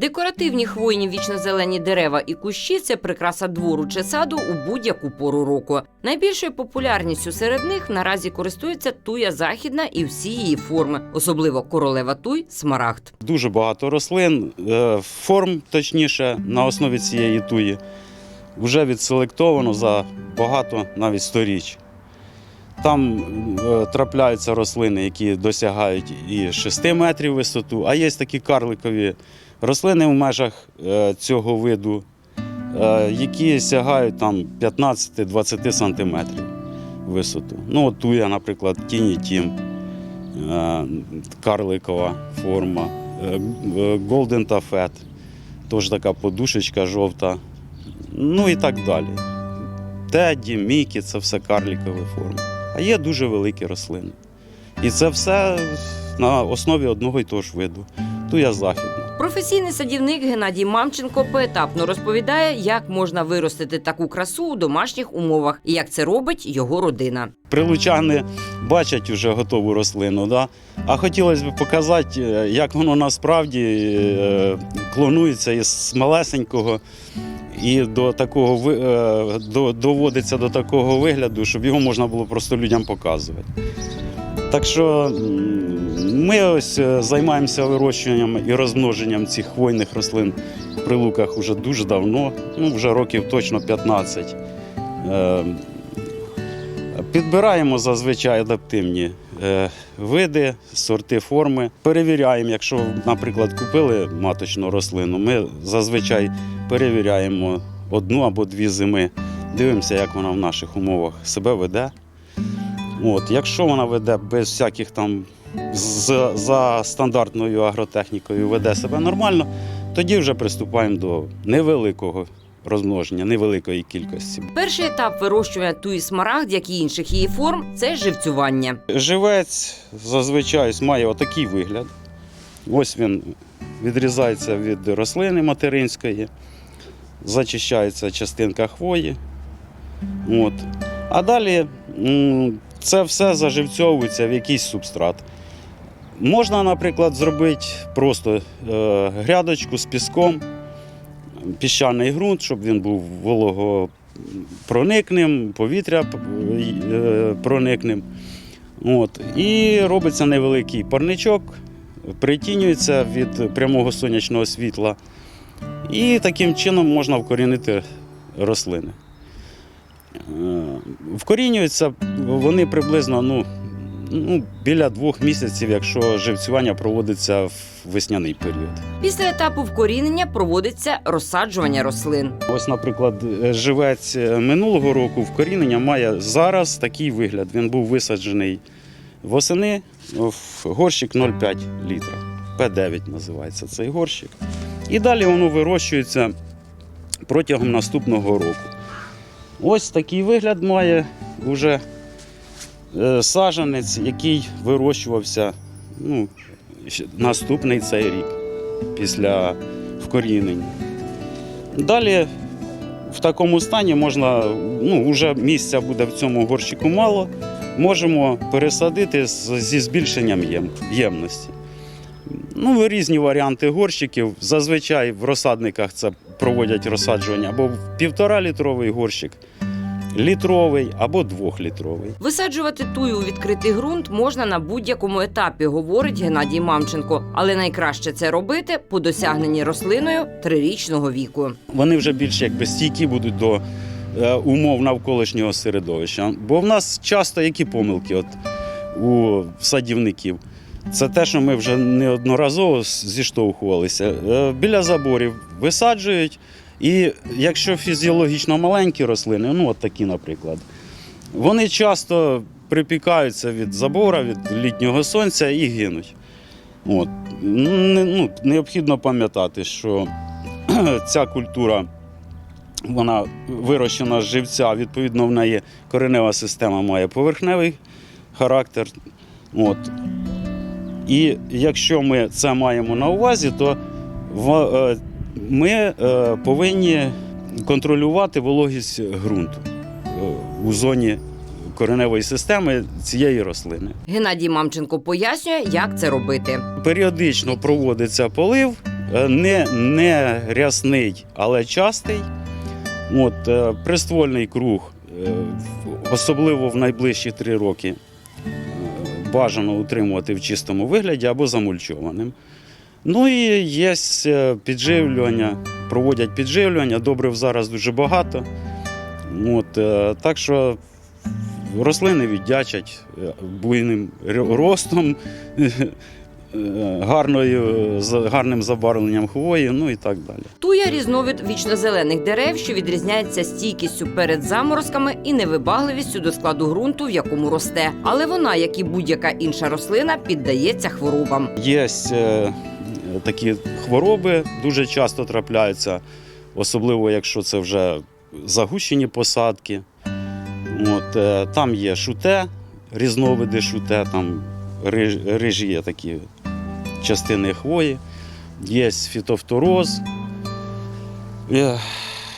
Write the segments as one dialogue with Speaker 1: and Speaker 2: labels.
Speaker 1: Декоративні хвойні вічнозелені дерева і кущі це прикраса двору чи саду у будь-яку пору року. Найбільшою популярністю серед них наразі користується туя західна і всі її форми, особливо королева туй, смарагд.
Speaker 2: Дуже багато рослин, е, форм, точніше, на основі цієї туї вже відселектовано за багато навіть сторіч. Там е, трапляються рослини, які досягають і 6 метрів висоту, а є такі карликові рослини в межах е, цього виду, е, які сягають там 15-20 сантиметрів висоту. Ну, от туя, наприклад, тіні тім, е, карликова форма, Golden Taffet, теж така подушечка жовта, ну і так далі. Теді, Мікі це все карликові форми. А є дуже великі рослини. І це все на основі одного і того ж виду. Туя західна.
Speaker 1: Професійний садівник Геннадій Мамченко поетапно розповідає, як можна виростити таку красу у домашніх умовах і як це робить його родина.
Speaker 2: Прилучани бачать вже готову рослину, да? а хотілося б показати, е, як воно насправді е, клонується із малесенького і до такого е, до, доводиться до такого вигляду, щоб його можна було просто людям показувати. Так що ми ось е, займаємося вирощуванням і розмноженням цих хвойних рослин в прилуках вже дуже давно, ну вже років точно 15. Е, Підбираємо зазвичай адаптивні е, види, сорти, форми. Перевіряємо, якщо, наприклад, купили маточну рослину, ми зазвичай перевіряємо одну або дві зими, дивимося, як вона в наших умовах себе веде. От, якщо вона веде без всяких там з, за стандартною агротехнікою веде себе нормально, тоді вже приступаємо до невеликого розмноження, невеликої кількості.
Speaker 1: Перший етап вирощування туї смарагд, як і інших її форм, це живцювання.
Speaker 2: Живець зазвичай має отакий вигляд. Ось він відрізається від рослини материнської, зачищається частинка хвої. От. А далі це все заживцьовується в якийсь субстрат. Можна, наприклад, зробити просто е, грядочку з піском, піщаний ґрунт, щоб він був вологопроникним, повітря е, проникним. От. І робиться невеликий парничок, притінюється від прямого сонячного світла. І таким чином можна вкорінити рослини. Вкорінюються вони приблизно ну, ну, біля двох місяців, якщо живцювання проводиться в весняний період.
Speaker 1: Після етапу вкорінення проводиться розсаджування рослин.
Speaker 2: Ось, наприклад, живець е, минулого року вкорінення має зараз такий вигляд. Він був висаджений восени в горщик 0,5 літра. П9 називається цей горщик. І далі воно вирощується протягом наступного року. Ось такий вигляд має уже е, саджанець, який вирощувався ну, наступний цей рік після вкорінення. Далі в такому стані можна, ну, вже місця буде в цьому горщику мало, можемо пересадити зі збільшенням єм- ємності. Ну, різні варіанти горщиків. Зазвичай в розсадниках це проводять розсаджування або в півтора-літровий горщик, літровий або двохлітровий.
Speaker 1: Висаджувати тую у відкритий ґрунт можна на будь-якому етапі, говорить Геннадій Мамченко. Але найкраще це робити по досягненні рослиною трирічного віку.
Speaker 2: вони вже більш якби стійкі будуть до е, умов навколишнього середовища. Бо в нас часто які помилки от, у садівників. Це те, що ми вже неодноразово зіштовхувалися. Е, Біля заборів висаджують, і якщо фізіологічно маленькі рослини, ну от такі, наприклад, вони часто припікаються від забора, від літнього сонця і гинуть. От. Ну, ну, необхідно пам'ятати, що ця культура вона вирощена з живця, відповідно, в неї коренева система має поверхневий характер. От. І якщо ми це маємо на увазі, то е, ми е, повинні контролювати вологість ґрунту е, у зоні кореневої системи цієї рослини.
Speaker 1: Геннадій Мамченко пояснює, як це робити.
Speaker 2: Періодично проводиться полив не, не рясний, але частий. От, приствольний круг, особливо в найближчі три роки, бажано утримувати в чистому вигляді або замульчованим. Ну і є е, підживлювання, проводять підживлювання, добрив зараз дуже багато. От, е, так що рослини віддячать е, буйним ростом, гарною, з гарним забарвленням хвої, ну і так далі.
Speaker 1: Туя різновид вічнозелених дерев, що відрізняється стійкістю перед заморозками і невибагливістю до складу ґрунту, в якому росте. Але вона, як і будь-яка інша рослина, піддається хворобам.
Speaker 2: Є е, такі хвороби, дуже часто трапляються, особливо якщо це вже загущені посадки. От, е, там є шуте, різновиди шуте, там рижі є такі частини хвої, є фітофтороз. Е,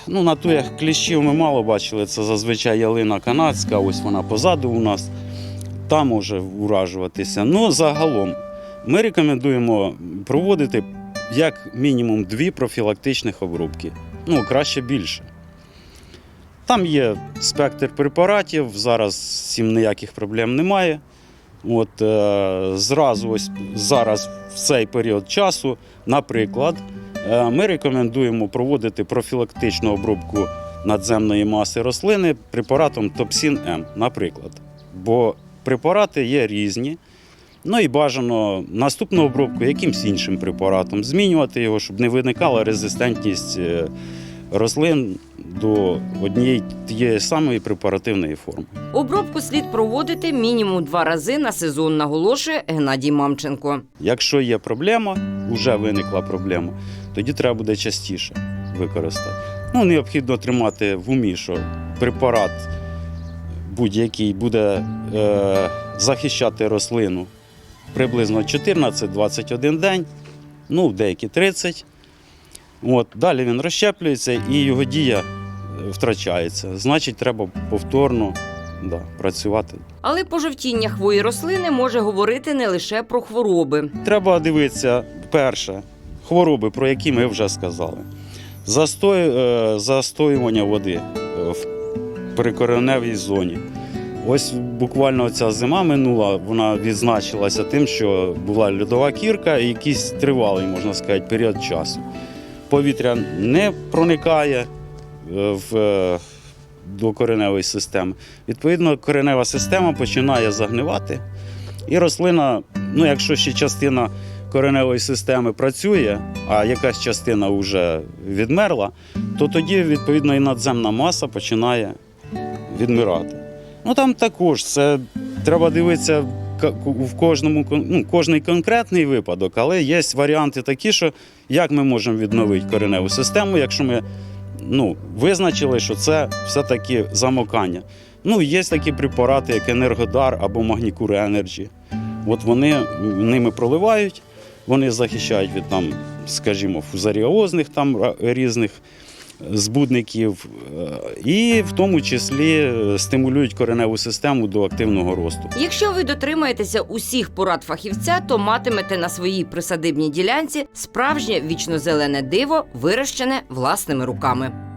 Speaker 2: Ну, на туях кліщів ми мало бачили, це зазвичай ялина канадська, ось вона позаду у нас. Там може уражуватися. Ну, загалом, ми рекомендуємо проводити як мінімум дві профілактичних обробки. Ну, краще більше. Там є спектр препаратів, зараз з цим ніяких проблем немає. От, е, зразу ось зараз в цей період часу, наприклад, е, ми рекомендуємо проводити профілактичну обробку надземної маси рослини препаратом Топсін М, наприклад. Бо препарати є різні. Ну і бажано наступну обробку якимсь іншим препаратом змінювати його, щоб не виникала резистентність е, рослин до однієї тієї самої препаративної форми.
Speaker 1: Обробку слід проводити мінімум два рази на сезон, наголошує Геннадій Мамченко.
Speaker 2: Якщо є проблема, вже виникла проблема, тоді треба буде частіше використати. Ну, необхідно тримати в умі, що препарат будь-який буде е, захищати рослину приблизно 14-21 день, ну, деякі 30. От, далі він розщеплюється і його дія е, втрачається. Значить, треба повторно да, працювати
Speaker 1: Але пожовтіння хвої рослини може говорити не лише про хвороби.
Speaker 2: Треба дивитися перше хвороби, про які ми вже сказали. Застой, е, застоювання води е, в прикореневій зоні. Ось буквально ця зима минула, вона відзначилася тим, що була льодова кірка і якийсь тривалий, можна сказати, період часу. Повітря не проникає е, в, е, до кореневої системи. Відповідно, коренева система починає загнивати. І рослина, ну якщо ще частина кореневої системи працює, а якась частина вже відмерла, то тоді, відповідно, і надземна маса починає відмирати. Ну там також це треба дивитися в кожному ну, кожний конкретний випадок, але є варіанти такі, що як ми можемо відновити кореневу систему, якщо ми ну, визначили, що це все-таки замокання. Ну, є такі препарати, як Енергодар або Магнікури Енерджі. От вони ними проливають, вони захищають від там, скажімо, фузаріозних там різних збудників, е, і в тому числі е, стимулюють кореневу систему до активного росту.
Speaker 1: Якщо ви дотримаєтеся усіх порад фахівця, то матимете на своїй присадибній ділянці справжнє вічно-зелене диво, вирощене власними руками.